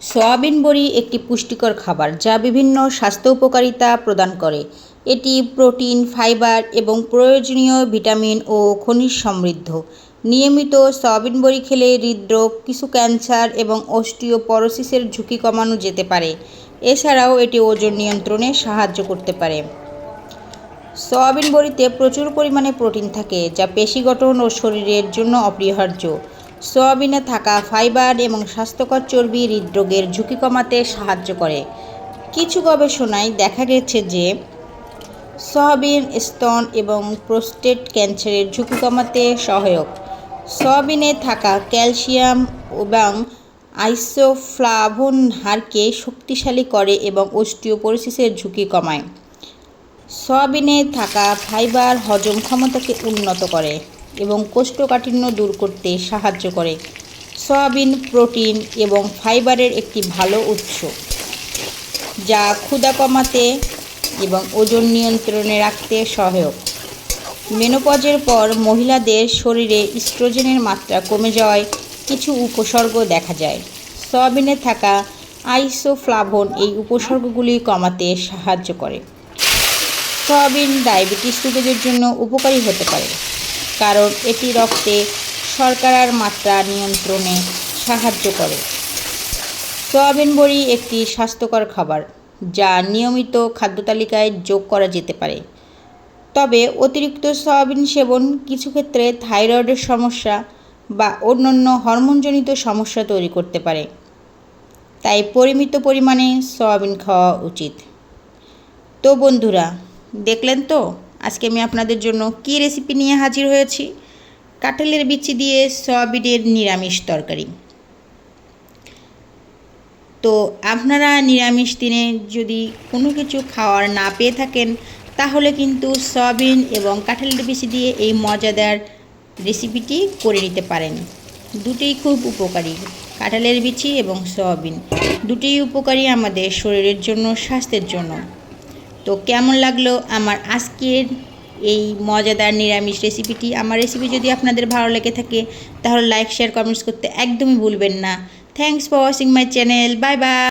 Soybean বড়ি একটি পুষ্টিকর খাবার যা বিভিন্ন স্বাস্থ্য উপকারিতা প্রদান করে। এটি প্রোটিন, ফাইবার এবং প্রয়োজনীয় ভিটামিন ও খনিজ সমৃদ্ধ। নিয়মিত সয়াবিন বড়ি খেলে হৃদরোগ, কিছু ক্যান্সার এবং অস্টিওপরোসিসের ঝুঁকি কমানো যেতে পারে। এছাড়াও এটি ওজন নিয়ন্ত্রণে সাহায্য করতে পারে। সয়াবিন বড়িতে প্রচুর পরিমাণে প্রোটিন থাকে, যা পেশি গঠন ও শরীরের জন্য অপরিহার্য। সয়াবিনে থাকা ফাইবার এবং স্বাস্থ্যকর চর্বি হৃদরোগের ঝুঁকি কমাতে সাহায্য করে। কিছু গবেষণায় দেখা গেছে যে, সয়াবিন, স্তন এবং প্রোস্টেট ক্যান্সারের ঝুঁকি কমাতে সহায়ক। সয়াবিনে থাকা ক্যালসিয়াম এবং আইসোফ্লাভোন হাড়কে শক্তিশালী করে এবং অস্টিওপোরোসিসের ঝুঁকি কমায়। সয়াবিনে থাকা ফাইবার হজম ক্ষমতাকে উন্নত করে। এবং কোষ্ঠকাঠিন্য দূর করতে সাহায্য করে। সয়াবিন, প্রোটিন এবং ফাইবারের একটি ভালো উৎস, যা ক্ষুধা কমাতে এবং ওজন নিয়ন্ত্রণে রাখতে সহায়ক। মেনোপজের পর মহিলাদের শরীরে ইস্ট্রোজেনের মাত্রা কমে যাওয়ায় কিছু উপসর্গ দেখা যায়। সয়াবিনে থাকা আইসোফ্লাভোন এই উপসর্গগুলি কমাতে সাহায্য করে। সয়াবিন ডায়াবেটিস রোগীদের জন্য উপকারী হতে পারে। কারণ এটি রক্তে শর্করার মাত্রা নিয়ন্ত্রণে সাহায্য করে। সয়াবিন বড়ি একটি স্বাস্থ্যকর খাবার, যা নিয়মিত খাদ্য তালিকায় যোগ করা যেতে পারে। তবে অতিরিক্ত সয়াবিন সেবন কিছু ক্ষেত্রে থাইরয়েডের সমস্যা বা অন্যান্য হরমোনজনিত সমস্যা তৈরি করতে পারে। তাই পরিমিত পরিমাণে সয়াবিন খাওয়া উচিত। তো বন্ধুরা, দেখলেন তো? আজকে আমি আপনাদের জন্য কী রেসিপি নিয়ে হাজির হয়েছি? কাঁঠালের বিচি দিয়ে সয়াবিনের নিরামিষ তরকারি। তো আপনারা নিরামিষ দিনে যদি কোনো কিছু খাওয়ার না পেয়ে থাকেন, তাহলে কিন্তু সয়াবিন এবং কাঁঠালের বিচি দিয়ে এই মজাদার রেসিপিটি করে নিতে পারেন। দুটোই খুব উপকারী, কাঁঠালের বিচি এবং সয়াবিন। দুটোই উপকারী আমাদের শরীরের জন্য, স্বাস্থ্যের জন্য। তো কেমন লাগল আমার আজকের এই মজাদার নিরামিষ রেসিপিটি আমার রেসিপি যদি আপনাদের ভালো লেগে থাকে, তাহলে লাইক শেয়ার কমেন্টস করতে একদমই ভুলবেন না। Thanks for watching my channel bye bye